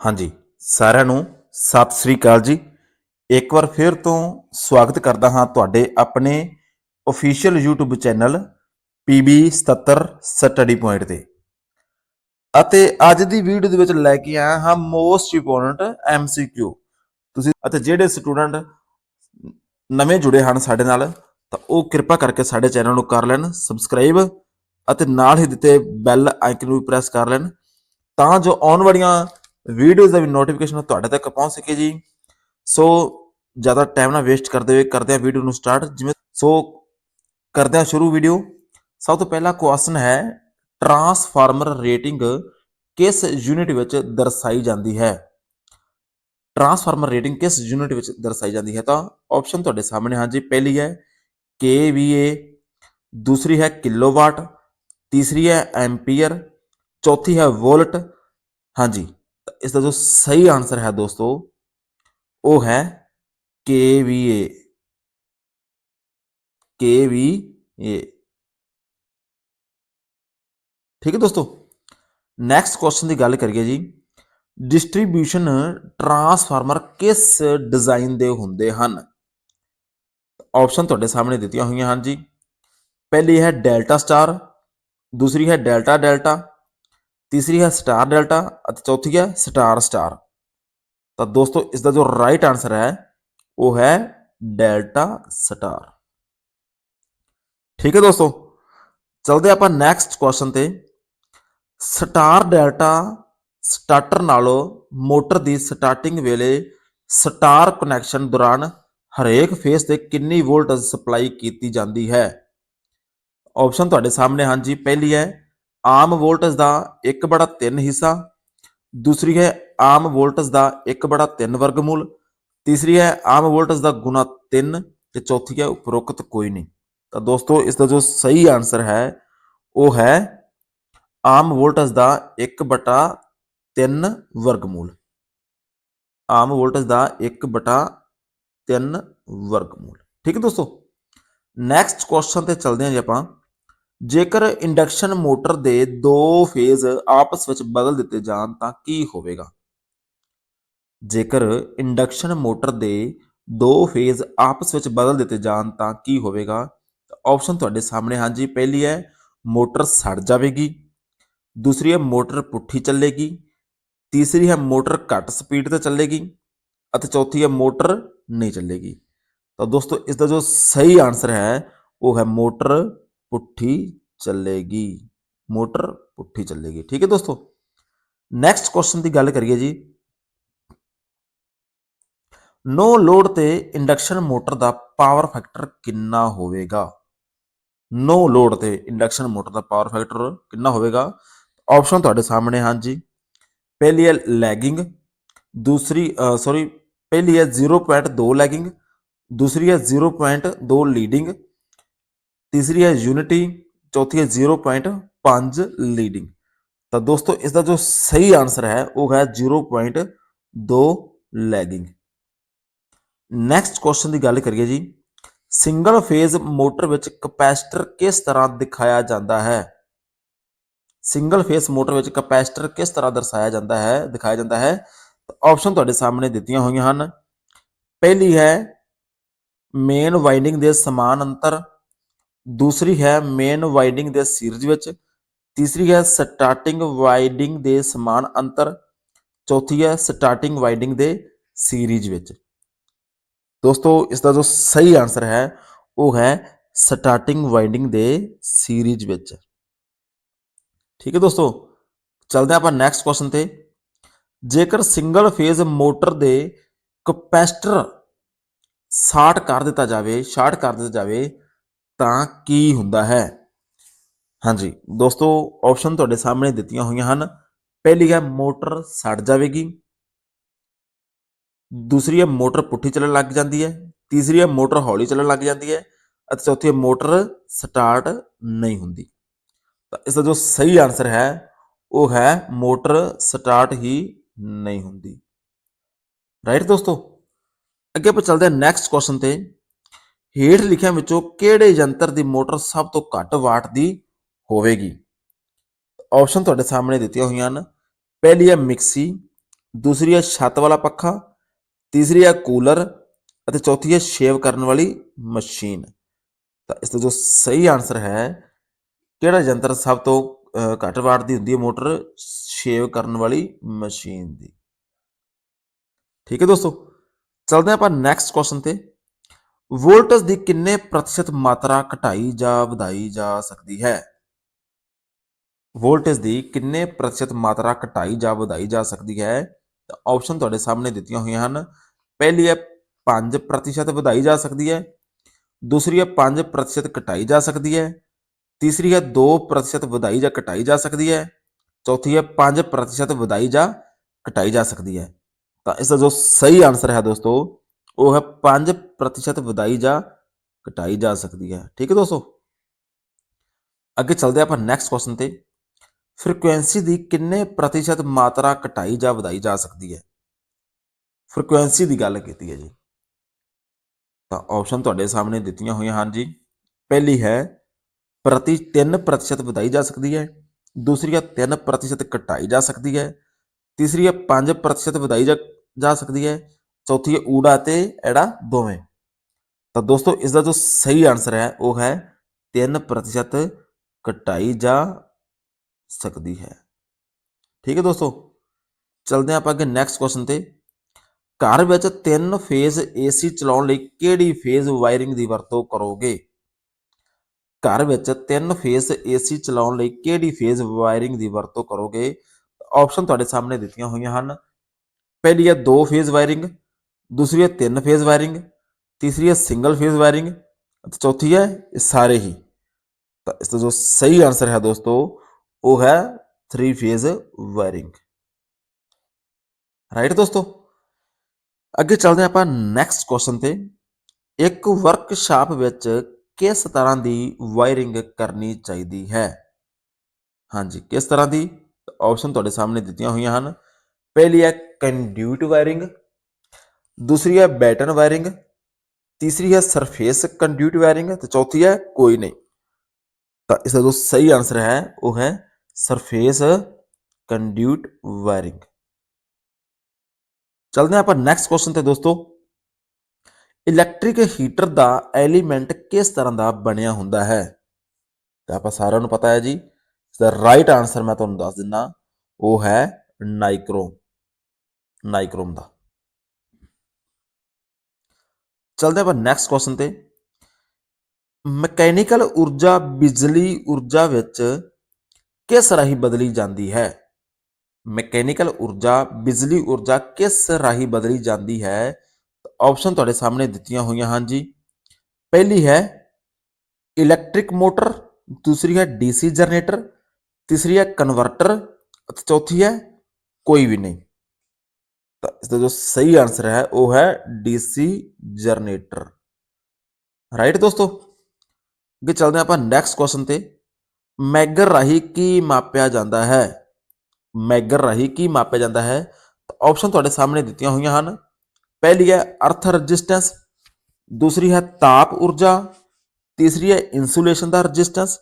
ਹਾਂਜੀ, ਸਾਰਿਆਂ ਨੂੰ ਸਤਿ ਸ੍ਰੀ ਅਕਾਲ ਜੀ। ਇੱਕ ਵਾਰ ਫਿਰ ਤੋਂ ਸਵਾਗਤ ਕਰਦਾ ਹਾਂ ਤੁਹਾਡੇ ਆਪਣੇ official YouTube channel PB 77 study point ਤੇ। ਅਤੇ ਅੱਜ ਦੀ ਵੀਡੀਓ ਦੇ ਵਿੱਚ ਲੈ ਕੇ ਆਇਆ ਹਾਂ ਮੋਸਟ ਇੰਪੋਰਟੈਂਟ MCQ ਤੁਸੀਂ ਅਤੇ ਜਿਹੜੇ ਸਟੂਡੈਂਟ ਨਵੇਂ ਜੁੜੇ ਹਨ ਸਾਡੇ ਨਾਲ, ਤਾਂ ਉਹ ਕਿਰਪਾ ਕਰਕੇ ਸਾਡੇ ਚੈਨਲ ਨੂੰ ਕਰ ਲੈਣ ਸਬਸਕ੍ਰਾਈਬ ਅਤੇ ਨਾਲ ਹੀ ਦਿੱਤੇ ਬੈਲ ਆਈਕਨ ਨੂੰ ਵੀ ਪ੍ਰੈਸ ਕਰ ਲੈਣ, ਤਾਂ ਜੋ ਆਉਣ ਵਾਲੀਆਂ ਵੀਡੀਓਜ਼ ਦਾ ਵੀ ਨੋਟੀਫਿਕੇਸ਼ਨ ਤੁਹਾਡੇ ਤੱਕ ਪਹੁੰਚ ਸਕੇ ਜੀ। ਸੋ ਜ਼ਿਆਦਾ ਟਾਈਮ ਨਾ ਵੇਸਟ ਕਰਦੇ ਹੋਏ ਕਰਦੇ ਹਾਂ ਵੀਡੀਓ ਨੂੰ ਸਟਾਰਟ ਜਿਵੇਂ ਸੋ ਕਰਦੇ ਹਾਂ ਸ਼ੁਰੂ ਵੀਡੀਓ ਸਭ ਤੋਂ ਪਹਿਲਾ ਕੁਐਸਚਨ ਹੈ ਟਰਾਂਸਫਾਰਮਰ ਰੇਟਿੰਗ ਕਿਸ ਯੂਨਿਟ ਵਿੱਚ ਦਰਸਾਈ ਜਾਂਦੀ ਹੈ? ਟਰਾਂਸਫਾਰਮਰ ਰੇਟਿੰਗ ਕਿਸ ਯੂਨਿਟ ਵਿੱਚ ਦਰਸਾਈ ਜਾਂਦੀ ਹੈ? ਤਾਂ ਆਪਸ਼ਨ ਤੁਹਾਡੇ ਸਾਹਮਣੇ ਹਾਂ ਜੀ। ਪਹਿਲੀ ਹੈ KVA, ਦੂਸਰੀ ਹੈ ਕਿਲੋਵਾਟ ਤੀਸਰੀ ਹੈ ਐਂਪੀਅਰ ਚੌਥੀ ਹੈ ਵੋਲਟ ਹਾਂਜੀ ਤਾਂ ਇਸ ਦਾ ਜੋ ਸਹੀ ਆਨਸਰ ਹੈ ਦੋਸਤੋ ਉਹ ਹੈ KVA KVA ਠੀਕ ਹੈ ਦੋਸਤੋ ਨੈਕਸਟ ਕੁਐਸਚਨ ਦੀ ਗੱਲ ਕਰੀਏ ਜੀ ਡਿਸਟ੍ਰੀਬਿਊਸ਼ਨ ਟਰਾਂਸਫਾਰਮਰ ਕਿਸ ਡਿਜ਼ਾਈਨ ਦੇ ਹੁੰਦੇ ਹਨ ਆਪਸ਼ਨ ਤੁਹਾਡੇ ਸਾਹਮਣੇ ਦਿੱਤੀਆਂ ਹੋਈਆਂ ਹਨ ਜੀ ਪਹਿਲੀ ਹੈ ਡੈਲਟਾ ਸਟਾਰ ਦੂਸਰੀ ਹੈ ਡੈਲਟਾ ਡੈਲਟਾ ਤੀਸਰੀ ਹੈ ਸਟਾਰ ਡੈਲਟਾ ਅਤੇ ਚੌਥੀ ਹੈ ਸਟਾਰ ਸਟਾਰ। ਤਾਂ ਦੋਸਤੋ ਇਸ ਦਾ ਜੋ ਰਾਈਟ ਆਨਸਰ ਹੈ, ਉਹ ਹੈ ਡੈਲਟਾ ਸਟਾਰ। ਠੀਕ ਹੈ ਦੋਸਤੋ, ਚਲਦੇ ਆਪਾਂ ਨੈਕਸਟ ਕੁਐਸਚਨ ਤੇ। ਸਟਾਰ ਡੈਲਟਾ ਸਟਾਰਟਰ ਨਾਲੋਂ ਮੋਟਰ ਦੀ ਸਟਾਰਟਿੰਗ ਵੇਲੇ ਸਟਾਰ ਕਨੈਕਸ਼ਨ ਦੌਰਾਨ ਹਰੇਕ ਫੇਸ ਤੇ ਕਿੰਨੀ ਵੋਲਟੇਜ ਸਪਲਾਈ ਕੀਤੀ ਜਾਂਦੀ ਹੈ? ਆਪਸ਼ਨ ਤੁਹਾਡੇ ਸਾਹਮਣੇ ਹਨ ਜੀ ਪਹਿਲੀ ਹੈ ਆਮ ਵੋਲਟੇਜ ਦਾ 1/3 ਹਿੱਸਾ, ਦੂਸਰੀ ਹੈ ਆਮ ਵੋਲਟੇਜ ਦਾ 1/3 ਵਰਗਮੂਲ, ਤੀਸਰੀ ਹੈ ਆਮ ਵੋਲਟੇਜ ਦਾ ਗੁਣਾ 3 ਤੇ ਚੌਥੀ ਹੈ ਉਪਰੋਕਤ ਕੋਈ ਨਹੀਂ। ਤਾਂ ਦੋਸਤੋ, ਇਸ ਦਾ ਜੋ ਸਹੀ ਆਨਸਰ ਹੈ, ਉਹ ਹੈ ਆਮ ਵੋਲਟੇਜ ਦਾ 1/3 ਵਰਗਮੂਲ। ਆਮ ਵੋਲਟੇਜ ਦਾ 1/3 ਵਰਗਮੂਲ। ਠੀਕ ਹੈ ਦੋਸਤੋ? ਨੈਕਸਟ ਕੁਐਸਚਨ ਤੇ ਚੱਲਦੇ ਹਾਂ ਜੀ ਆਪਾਂ। ਜੇਕਰ ਇੰਡਕਸ਼ਨ ਮੋਟਰ ਦੇ ਦੋ ਫੇਜ਼ ਆਪਸ ਵਿੱਚ ਬਦਲ ਦਿੱਤੇ ਜਾਣ ਤਾਂ ਕੀ ਹੋਵੇਗਾ? ਜੇਕਰ ਇੰਡਕਸ਼ਨ ਮੋਟਰ ਦੇ ਦੋ ਫੇਜ਼ ਆਪਸ ਵਿੱਚ ਬਦਲ ਦਿੱਤੇ ਜਾਣ ਤਾਂ ਕੀ ਹੋਵੇਗਾ? ਆਪਸ਼ਨ ਤੁਹਾਡੇ ਸਾਹਮਣੇ ਹਾਂ ਜੀ ਪਹਿਲੀ ਹੈ, ਮੋਟਰ ਸੜ ਜਾਵੇਗੀ। ਦੂਸਰੀ ਹੈ, ਮੋਟਰ ਪੁੱਠੀ ਚੱਲੇਗੀ। ਤੀਸਰੀ ਹੈ, ਮੋਟਰ ਘੱਟ ਸਪੀਡ ਤੇ ਚੱਲੇਗੀ ਅਤੇ ਚੌਥੀ ਹੈ, ਮੋਟਰ ਨਹੀਂ ਚੱਲੇਗੀ। ਤਾਂ ਦੋਸਤੋ, ਇਸ ਦਾ ਜੋ ਸਹੀ ਆਨਸਰ ਹੈ, ਉਹ ਹੈ ਮੋਟਰ ਪੁੱਠੀ ਚੱਲੇਗੀ, ਮੋਟਰ ਪੁੱਠੀ ਚੱਲੇਗੀ। ਠੀਕ ਹੈ ਦੋਸਤੋ ਨੈਕਸਟ ਕੁਐਸਚਨ ਦੀ ਗੱਲ ਕਰੀਏ ਜੀ। ਨੋ ਲੋਡ ਤੇ ਇੰਡਕਸ਼ਨ ਮੋਟਰ ਦਾ ਪਾਵਰ ਫੈਕਟਰ ਕਿੰਨਾ ਹੋਵੇਗਾ? ਨੋ ਲੋਡ ਤੇ ਇੰਡਕਸ਼ਨ ਮੋਟਰ ਦਾ ਪਾਵਰ ਫੈਕਟਰ ਕਿੰਨਾ ਹੋਵੇਗਾ? ਆਪਸ਼ਨ ਤੁਹਾਡੇ ਸਾਹਮਣੇ ਹਨ ਜੀ। ਪਹਿਲੀ ਹੈ ਲੈਗਿੰਗ ਦੂਸਰੀ ਸੌਰੀ ਪਹਿਲੀ ਹੈ 0.2 ਲੈਗਿੰਗ ਦੂਸਰੀ ਹੈ 0.2 ਲੀਡਿੰਗ ਤੀਸਰੀ ਹੈ ਯੂਨਿਟੀ ਚੌਥੀ ਹੈ 0.5 ਲੀਡਿੰਗ ਤਾਂ ਦੋਸਤੋ ਇਸ ਦਾ ਜੋ ਸਹੀ ਆਨਸਰ ਹੈ, ਉਹ ਹੈ 0.2 ਲੈਗਿੰਗ ਨੈਕਸਟ ਕੁਐਸਚਨ ਦੀ ਗੱਲ ਕਰੀਏ ਜੀ। ਸਿੰਗਲ ਫੇਜ਼ ਮੋਟਰ ਵਿੱਚ ਕਪੈਸਿਟਰ ਕਿਸ ਤਰ੍ਹਾਂ ਦਿਖਾਇਆ ਜਾਂਦਾ ਹੈ? ਸਿੰਗਲ ਫੇਸ ਮੋਟਰ ਵਿੱਚ ਕਪੈਸਿਟਰ ਕਿਸ ਤਰ੍ਹਾਂ ਦਰਸਾਇਆ ਜਾਂਦਾ ਹੈ, ਦਿਖਾਇਆ ਜਾਂਦਾ ਹੈ? ਆਪਸ਼ਨ ਤੁਹਾਡੇ ਸਾਹਮਣੇ ਦਿੱਤੀਆਂ ਹੋਈਆਂ ਹਨ। ਪਹਿਲੀ ਹੈ ਮੇਨ ਵਾਈਂਡਿੰਗ ਦੇ ਸਮਾਨ ਅੰਤਰ। ਦੂਸਰੀ ਹੈ ਮੇਨ ਵਾਈਡਿੰਗ ਦੇ ਸੀਰੀਜ਼ ਵਿੱਚ। ਤੀਸਰੀ ਹੈ ਸਟਾਰਟਿੰਗ ਵਾਈਡਿੰਗ ਦੇ ਸਮਾਨ ਅੰਤਰ। ਚੌਥੀ ਹੈ ਸਟਾਰਟਿੰਗ ਵਾਈਡਿੰਗ ਦੇ ਸੀਰੀਜ਼ ਵਿੱਚ। ਦੋਸਤੋ, ਇਸ ਦਾ ਜੋ ਸਹੀ ਆਨਸਰ ਹੈ, ਉਹ ਹੈ ਸਟਾਰਟਿੰਗ ਵਾਈਡਿੰਗ ਦੇ ਸੀਰੀਜ਼ ਵਿੱਚ। ਠੀਕ ਹੈ ਦੋਸਤੋ, ਚਲਦੇ ਆਪਾਂ ਨੈਕਸਟ ਕੁਐਸਚਨ ਤੇ। ਜੇਕਰ ਸਿੰਗਲ ਫੇਜ਼ ਮੋਟਰ ਦੇ ਕਪੈਸਿਟਰ ਸ਼ਾਰਟ ਕਰ ਦਿੱਤਾ ਜਾਵੇ ਸ਼ਾਰਟ ਕਰ ਦਿੱਤਾ ਜਾਵੇ ਤਾਂ ਕੀ ਹੁੰਦਾ ਹੈ ਹਾਂਜੀ ਦੋਸਤੋ ਆਪਸ਼ਨ ਤੁਹਾਡੇ ਸਾਹਮਣੇ ਦਿੱਤੀਆਂ ਹੋਈਆਂ ਹਨ ਪਹਿਲੀ ਹੈ ਮੋਟਰ ਸੜ ਜਾਵੇਗੀ ਦੂਸਰੀ ਹੈ ਮੋਟਰ ਪੁੱਠੀ ਚੱਲਣ ਲੱਗ ਜਾਂਦੀ ਹੈ ਤੀਸਰੀ ਹੈ ਮੋਟਰ ਹੌਲੀ ਚੱਲਣ ਲੱਗ ਜਾਂਦੀ ਹੈ ਅਤੇ ਚੌਥੀ ਹੈ ਮੋਟਰ ਸਟਾਰਟ ਨਹੀਂ ਹੁੰਦੀ ਤਾਂ ਇਸ ਦਾ ਜੋ ਸਹੀ ਆਨਸਰ ਹੈ ਉਹ ਹੈ ਮੋਟਰ ਸਟਾਰਟ ਹੀ ਨਹੀਂ ਹੁੰਦੀ ਰਾਈਟ ਦੋਸਤੋ ਅੱਗੇ ਆਪਾਂ ਚੱਲਦੇ ਹਾਂ ਨੈਕਸਟ ਕੁਐਸਚਨ ਤੇ ਹੇਠ ਲਿਖਿਆਂ ਵਿੱਚੋਂ ਕਿਹੜੇ ਯੰਤਰ ਦੀ ਮੋਟਰ ਸਭ ਤੋਂ ਘੱਟ ਵਾਟ ਦੀ ਹੋਵੇਗੀ ਆਪਸ਼ਨ ਤੁਹਾਡੇ ਸਾਹਮਣੇ ਦਿੱਤੀਆਂ ਹੋਈਆਂ ਹਨ ਪਹਿਲੀ ਹੈ ਮਿਕਸੀ ਦੂਸਰੀ ਹੈ ਛੱਤ ਵਾਲਾ ਪੱਖਾ ਤੀਸਰੀ ਹੈ ਕੂਲਰ ਅਤੇ ਚੌਥੀ ਹੈ ਸ਼ੇਵ ਕਰਨ ਵਾਲੀ ਮਸ਼ੀਨ ਤਾਂ ਇਸ ਦਾ ਜੋ ਸਹੀ ਆਨਸਰ ਹੈ ਕਿਹੜਾ ਯੰਤਰ ਸਭ ਤੋਂ ਅਹ, ਘੱਟ ਵਾਟ ਦੀ ਹੁੰਦੀ ਹੈ ਮੋਟਰ ਸ਼ੇਵ ਕਰਨ ਵਾਲੀ ਮਸ਼ੀਨ ਦੀ ਠੀਕ ਹੈ ਦੋਸਤੋ ਚਲਦੇ ਹਾਂ ਆਪਾਂ ਨੈਕਸਟ ਕੁਐਸਚਨ ਤੇ ਵੋਲਟੇਜ ਦੀ ਕਿੰਨੇ ਪ੍ਰਤੀਸ਼ਤ ਮਾਤਰਾ ਘਟਾਈ ਜਾਂ ਵਧਾਈ ਜਾ ਸਕਦੀ ਹੈ ਵੋਲਟੇਜ ਦੀ ਕਿੰਨੇ ਪ੍ਰਤੀਸ਼ਤ ਮਾਤਰਾ ਘਟਾਈ ਜਾਂ ਵਧਾਈ ਜਾ ਸਕਦੀ ਹੈ ਤਾਂ ਆਪਸ਼ਨ ਤੁਹਾਡੇ ਸਾਹਮਣੇ ਦਿੱਤੀਆਂ ਹੋਈਆਂ ਹਨ ਪਹਿਲੀ ਹੈ 5% ਪ੍ਰਤੀਸ਼ਤ ਵਧਾਈ ਜਾ ਸਕਦੀ ਹੈ ਦੂਸਰੀ ਹੈ 5% ਪ੍ਰਤੀਸ਼ਤ ਘਟਾਈ ਜਾ ਸਕਦੀ ਹੈ ਤੀਸਰੀ ਹੈ 2% ਪ੍ਰਤੀਸ਼ਤ ਵਧਾਈ ਜਾਂ ਘਟਾਈ ਜਾ ਸਕਦੀ ਹੈ ਚੌਥੀ ਹੈ 5% ਪ੍ਰਤੀਸ਼ਤ ਵਧਾਈ ਜਾਂ ਘਟਾਈ ਜਾ ਸਕਦੀ ਹੈ ਤਾਂ ਇਸ ਦਾ ਜੋ ਸਹੀ ਆਨਸਰ ਹੈ ਦੋਸਤੋ ਉਹ ਹੈ 5% ਪ੍ਰਤੀਸ਼ਤ ਵਧਾਈ ਜਾਂ ਘਟਾਈ ਜਾ ਸਕਦੀ ਹੈ ਠੀਕ ਹੈ ਦੋਸਤੋ ਅੱਗੇ ਚੱਲਦੇ ਹਾਂ ਆਪਾਂ ਨੈਕਸਟ ਕੁਐਸਚਨ ਤੇ ਫ੍ਰੀਕੁਐਂਸੀ ਦੀ ਕਿੰਨੇ ਪ੍ਰਤੀਸ਼ਤ ਮਾਤਰਾ ਘਟਾਈ ਜਾਂ ਵਧਾਈ ਜਾ ਸਕਦੀ ਹੈ ਫ੍ਰੀਕੁਐਂਸੀ ਦੀ ਗੱਲ ਕੀਤੀ ਹੈ ਜੀ ਤਾਂ ਆਪਸ਼ਨ ਤੁਹਾਡੇ ਸਾਹਮਣੇ ਦਿੱਤੀਆਂ ਹੋਈਆਂ ਹਨ ਜੀ ਪਹਿਲੀ ਹੈ ਪ੍ਰਤੀ 3% ਵਧਾਈ ਜਾ ਸਕਦੀ ਹੈ ਦੂਸਰੀ ਹੈ 3% ਘਟਾਈ ਜਾ ਸਕਦੀ ਹੈ ਤੀਸਰੀ ਹੈ 5% ਵਧਾਈ ਜਾ ਜਾ ਸਕਦੀ ਹੈ ਚੌਥੀ ਹੈ ਊੜਾ ਤੇ ਐੜਾ ਦੋਵੇਂ ਤਾਂ ਦੋਸਤੋ ਇਸ ਦਾ ਜੋ ਸਹੀ ਆਨਸਰ ਹੈ ਉਹ ਹੈ 3% ਘਟਾਈ ਜਾ ਸਕਦੀ ਹੈ ਠੀਕ ਹੈ ਦੋਸਤੋ ਚਲਦੇ ਹਾਂ ਆਪਾਂ ਅੱਗੇ ਨੈਕਸਟ ਕੁਐਸਚਨ ਤੇ ਘਰ ਵਿੱਚ ਤਿੰਨ ਫੇਜ਼ ਏਸੀ ਚਲਾਉਣ ਲਈ ਕਿਹੜੀ ਫੇਜ਼ ਵਾਇਰਿੰਗ ਦੀ ਵਰਤੋਂ ਕਰੋਗੇ ਘਰ ਵਿੱਚ ਤਿੰਨ ਫੇਜ਼ ਏਸੀ ਚਲਾਉਣ ਲਈ ਕਿਹੜੀ ਫੇਜ਼ ਵਾਇਰਿੰਗ ਦੀ ਵਰਤੋਂ ਕਰੋਗੇ ਆਪਸ਼ਨ ਤੁਹਾਡੇ ਸਾਹਮਣੇ ਦਿੱਤੀਆਂ ਹੋਈਆਂ ਹਨ ਪਹਿਲੀ ਹੈ ਦੋ ਫੇਜ਼ ਵਾਇਰਿੰਗ ਦੂਸਰੀ ਹੈ ਤਿੰਨ ਫੇਜ਼ ਵਾਇਰਿੰਗ ਤੀਸਰੀ ਹੈ ਸਿੰਗਲ ਫੇਜ਼ ਵਾਇਰਿੰਗ ਅਤੇ ਚੌਥੀ ਹੈ ਇਹ ਸਾਰੇ ਹੀ ਤਾਂ ਇਸ ਦਾ ਜੋ ਸਹੀ ਆਨਸਰ ਹੈ ਦੋਸਤੋ ਉਹ ਹੈ 3 ਫੇਜ਼ ਵਾਇਰਿੰਗ ਰਾਈਟ ਦੋਸਤੋ ਅੱਗੇ ਚੱਲਦੇ ਹਾਂ ਆਪਾਂ ਨੈਕਸਟ ਕੁਐਸਚਨ ਤੇ ਇੱਕ ਵਰਕਸ਼ਾਪ ਵਿੱਚ ਕਿਸ ਤਰ੍ਹਾਂ ਦੀ ਵਾਇਰਿੰਗ ਕਰਨੀ ਚਾਹੀਦੀ ਹੈ ਹਾਂਜੀ ਕਿਸ ਤਰ੍ਹਾਂ ਦੀ ਆਪਸ਼ਨ ਤੁਹਾਡੇ ਸਾਹਮਣੇ ਦਿੱਤੀਆਂ ਹੋਈਆਂ ਹਨ ਪਹਿਲੀ ਹੈ ਕੰਡਿਊਟ ਵਾਇਰਿੰਗ ਦੂਸਰੀ ਹੈ ਬੈਟਨ ਵਾਇਰਿੰਗ ਤੀਸਰੀ ਹੈ ਸਰਫੇਸ ਕੰਡਿਊਟ ਵਾਇਰਿੰਗ ਤੇ ਚੌਥੀ ਹੈ ਕੋਈ ਨਹੀਂ ਤਾਂ ਇਸ ਦਾ ਜੋ ਸਹੀ ਆਨਸਰ ਹੈ ਉਹ ਹੈ ਸਰਫੇਸ ਕੰਡਿਊਟ ਵਾਇਰਿੰਗ ਚਲਦੇ ਹਾਂ ਆਪਾਂ ਨੈਕਸਟ ਕੁਐਸਚਨ ਤੇ ਦੋਸਤੋ ਇਲੈਕਟ੍ਰਿਕ ਹੀਟਰ ਦਾ ਐਲੀਮੈਂਟ ਕਿਸ ਤਰ੍ਹਾਂ ਦਾ ਬਣਿਆ ਹੁੰਦਾ ਹੈ ਤਾਂ ਆਪਾਂ ਸਾਰਿਆਂ ਨੂੰ ਪਤਾ ਹੈ ਜੀ ਇਸ ਦਾ ਰਾਈਟ ਆਨਸਰ ਮੈਂ ਤੁਹਾਨੂੰ ਦੱਸ ਦਿੰਦਾ ਉਹ ਹੈ ਨਾਈਕ੍ਰੋਮ ਨਾਈਕ੍ਰੋਮ ਦਾ ਚਲਦੇ ਆਪਾਂ ਨੈਕਸਟ ਕੁਐਸਚਨ ਤੇ। ਮਕੈਨੀਕਲ ਊਰਜਾ, ਬਿਜਲੀ ਊਰਜਾ ਵਿੱਚ ਕਿਸ ਰਾਹੀਂ ਬਦਲੀ ਜਾਂਦੀ ਹੈ? ਮਕੈਨੀਕਲ ਊਰਜਾ, ਬਿਜਲੀ ਊਰਜਾ ਕਿਸ ਰਾਹੀਂ ਬਦਲੀ ਜਾਂਦੀ ਹੈ? ਆਪਸ਼ਨ ਤੁਹਾਡੇ ਸਾਹਮਣੇ ਦਿੱਤੀਆਂ ਹੋਈਆਂ ਹਨ ਜੀ। ਪਹਿਲੀ ਹੈ ਇਲੈਕਟ੍ਰਿਕ ਮੋਟਰ ਦੂਸਰੀ ਹੈ ਡੀਸੀ ਜਨਰੇਟਰ ਤੀਸਰੀ ਹੈ ਕਨਵਰਟਰ ਅਤੇ ਚੌਥੀ ਹੈ ਕੋਈ ਵੀ ਨਹੀਂ। ਤਾਂ ਇਸ ਦਾ ਜੋ ਸਹੀ ਆਨਸਰ ਹੈ ਉਹ ਹੈ ਡੀਸੀ ਜਨਰੇਟਰ ਰਾਈਟ ਦੋਸਤੋ ਅੱਗੇ ਚੱਲਦੇ ਹਾਂ ਆਪਾਂ ਨੈਕਸਟ ਕੁਐਸਚਨ ਤੇ ਮੈਗਰ ਰਾਹੀਂ ਕੀ ਮਾਪਿਆ ਜਾਂਦਾ ਹੈ ਮੈਗਰ ਰਾਹੀਂ ਕੀ ਮਾਪਿਆ ਜਾਂਦਾ ਹੈ ਆਪਸ਼ਨ ਤੁਹਾਡੇ ਸਾਹਮਣੇ ਦਿੱਤੀਆਂ ਹੋਈਆਂ ਹਨ ਪਹਿਲੀ ਹੈ ਅਰਥ ਰੈਜ਼ਿਸਟੈਂਸ ਦੂਸਰੀ ਹੈ ਤਾਪ ਊਰਜਾ ਤੀਸਰੀ ਹੈ ਇਨਸੂਲੇਸ਼ਨ ਦਾ ਰੈਜ਼ਿਸਟੈਂਸ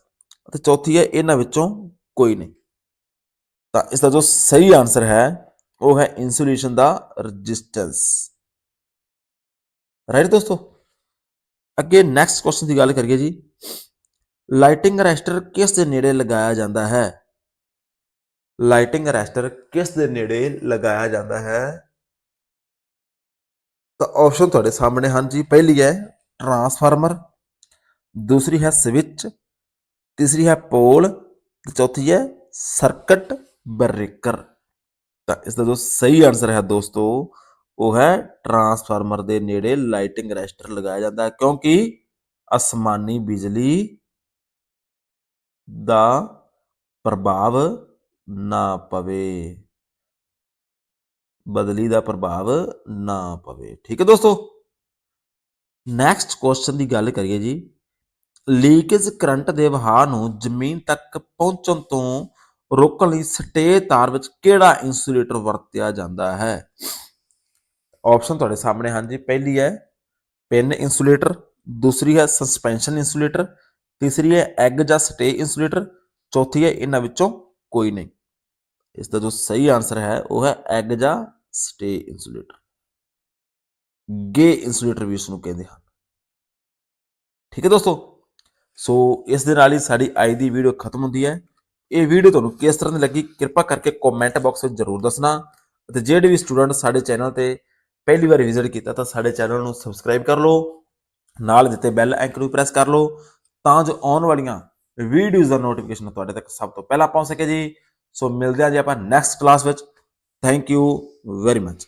ਅਤੇ ਚੌਥੀ ਹੈ ਇਹਨਾਂ ਵਿੱਚੋਂ ਕੋਈ ਨਹੀਂ ਤਾਂ ਇਸ ਦਾ ਜੋ ਸਹੀ ਆਨਸਰ ਹੈ ਉਹ ਹੈ ਇਨਸੂਲੇਸ਼ਨ ਦਾ ਰੈਜ਼ਿਸਟੈਂਸ ਰਾਈਟ ਦੋਸਤੋ ਅੱਗੇ ਨੈਕਸਟ ਕੁਐਸਚਨ ਦੀ ਗੱਲ ਕਰੀਏ ਜੀ ਲਾਈਟਿੰਗ ਅਰੈਸਟਰ ਕਿਸ ਦੇ ਨੇੜੇ ਲਗਾਇਆ ਜਾਂਦਾ ਹੈ ਲਾਈਟਿੰਗ ਅਰੈਸਟਰ ਕਿਸ ਦੇ ਨੇੜੇ ਲਗਾਇਆ ਜਾਂਦਾ ਹੈ ਤਾਂ ਆਪਸ਼ਨ ਤੁਹਾਡੇ ਸਾਹਮਣੇ ਹਨ ਜੀ ਪਹਿਲੀ ਹੈ ਟਰਾਂਸਫਾਰਮਰ ਦੂਸਰੀ ਹੈ ਸਵਿਚ ਤੀਸਰੀ ਹੈ ਪੋਲ ਤੇ ਚੌਥੀ ਹੈ ਸਰਕਟ ਬ੍ਰੇਕਰ ਤਾਂ ਇਸ ਦਾ ਜੋ ਸਹੀ ਆਨਸਰ ਹੈ ਦੋਸਤੋ, ਉਹ ਹੈ ਟਰਾਂਸਫਾਰਮਰ ਦੇ ਨੇੜੇ ਲਾਈਟਿੰਗ ਅਰੈਸਟਰ ਲਗਾਇਆ ਜਾਂਦਾ ਹੈ ਕਿਉਂਕਿ ਅਸਮਾਨੀ ਬਿਜਲੀ ਦਾ ਪ੍ਰਭਾਵ ਨਾ ਪਵੇ। ਬਦਲੀ ਦਾ ਪ੍ਰਭਾਵ ਨਾ ਪਵੇ। ਠੀਕ ਹੈ ਦੋਸਤੋ? ਨੈਕਸਟ ਕੁਐਸਚਨ ਦੀ ਗੱਲ ਕਰੀਏ ਜੀ। ਲੀਕੇਜ ਕਰੰਟ ਦੇ ਵਹਾਅ ਨੂੰ ਜ਼ਮੀਨ ਤੱਕ ਪਹੁੰਚਣ ਤੋਂ ਰੋਕਣ ਲਈ ਸਟੇ ਤਾਰ ਵਿੱਚ ਕਿਹੜਾ ਇਨਸੂਲੇਟਰ ਵਰਤਿਆ ਜਾਂਦਾ ਹੈ? ਆਪਸ਼ਨ ਤੁਹਾਡੇ ਸਾਹਮਣੇ ਹਨ ਜੀ। ਪਹਿਲੀ ਹੈ ਪਿਨ ਇਨਸੂਲੇਟਰ ਦੂਸਰੀ ਹੈ ਸਸਪੈਂਸ਼ਨ ਇਨਸੂਲੇਟਰ ਤੀਸਰੀ ਹੈ ਐਗ ਜਾਂ ਸਟੇ ਇਨਸੂਲੇਟਰ ਚੌਥੀ ਹੈ ਇਹਨਾਂ ਵਿੱਚੋਂ ਕੋਈ ਨਹੀਂ। ਇਸ ਦਾ ਜੋ ਸਹੀ ਆਨਸਰ ਹੈ, ਉਹ ਹੈ ਐਗ ਜਾਂ ਸਟੇ ਇਨਸੂਲੇਟਰ ਗੇ ਇਨਸੂਲੇਟਰ ਵੀ ਇਸ ਨੂੰ ਕਹਿੰਦੇ ਹਨ। ਠੀਕ ਹੈ ਦੋਸਤੋ? ਸੋ ਇਸ ਦੇ ਨਾਲ ਹੀ ਸਾਡੀ ਅੱਜ ਦੀ ਵੀਡੀਓ ਖਤਮ ਹੁੰਦੀ ਹੈ। ਇਹ ਵੀਡੀਓ ਤੁਹਾਨੂੰ ਕਿਸ ਤਰ੍ਹਾਂ ਦੀ ਲੱਗੀ, ਕਿਰਪਾ ਕਰਕੇ ਕਮੈਂਟ ਬਾਕਸ ਵਿੱਚ ਜ਼ਰੂਰ ਦੱਸਣਾ ਅਤੇ ਜਿਹੜੇ ਵੀ ਸਟੂਡੈਂਟ ਸਾਡੇ ਚੈਨਲ ਤੇ ਪਹਿਲੀ ਵਾਰ ਵਿਜ਼ਿਟ ਕੀਤਾ ਤਾਂ ਸਾਡੇ ਚੈਨਲ ਨੂੰ ਸਬਸਕ੍ਰਾਈਬ ਕਰ ਲਓ, ਨਾਲ ਦਿੱਤੇ ਬੈਲ ਆਈਕਨ ਨੂੰ ਪ੍ਰੈਸ ਕਰ ਲਓ ਤਾਂ ਜੋ ਆਉਣ ਵਾਲੀਆਂ ਵੀਡੀਓਜ਼ ਦਾ ਨੋਟੀਫਿਕੇਸ਼ਨ ਤੁਹਾਡੇ ਤੱਕ ਸਭ ਤੋਂ ਪਹਿਲਾਂ ਪਹੁੰਚ ਸਕੇ ਜੀ। ਸੋ ਮਿਲਦੇ ਹਾਂ ਜੀ ਆਪਾਂ ਨੈਕਸਟ ਕਲਾਸ ਵਿੱਚ। Thank you very much